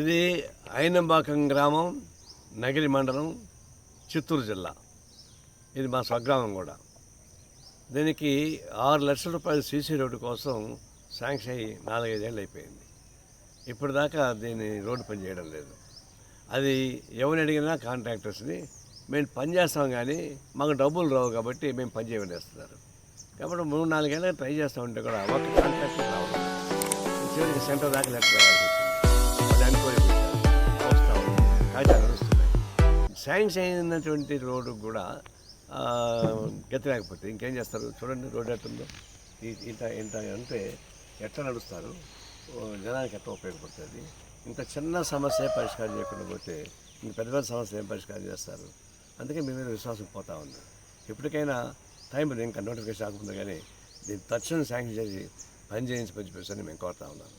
ఇది ఐనంబాకం గ్రామం నగిరి మండలం చిత్తూరు జిల్లా. ఇది మా స్వగ్రామం కూడా. దీనికి ఆరు లక్షల రూపాయలు సీసీ రోడ్డు కోసం శాంక్షన్ అయ్యి నాలుగైదేళ్ళు అయిపోయింది. ఇప్పుడు దాకా దీన్ని రోడ్డు పని చేయడం లేదు. అది ఎవరిని అడిగినా కాంట్రాక్టర్స్ని మేము పని చేస్తాం కానీ మాకు డబ్బులు రావు కాబట్టి మేము పని చేయమని వేస్తున్నారు. కాబట్టి మూడు నాలుగేళ్ళ ట్రై చేస్తూ ఉంటే కూడా ఒక కాంట్రాక్టర్ రావడం. చివరికి సెంటర్ దాకా లెటర్ రావాల్సి వచ్చింది వస్తూ ఉంది నడుస్తున్నాయి శాంక్షన్ అయినటువంటి రోడ్డు కూడా గతి లేకపోతే ఇంకేం చేస్తారు? చూడండి రోడ్డు ఎట్టుందో. ఇంత ఇంత అంటే ఎట్లా నడుస్తారు? జనానికి ఎట్లా ఉపయోగపడుతుంది? ఇంత చిన్న సమస్య పరిష్కారం చేయకుండా పోతే ఇంత పెద్ద పెద్ద సమస్య ఏం పరిష్కారం చేస్తారు? అందుకే మీ మీద విశ్వాసం పోతా ఉంది. ఎప్పటికైనా టైం ఇంకా నోటిఫికేషన్ రాకుండా కానీ దీన్ని తక్షణం శాంక్షన్ చేసి పని చేయించి పని మేము కోరుతా ఉన్నాము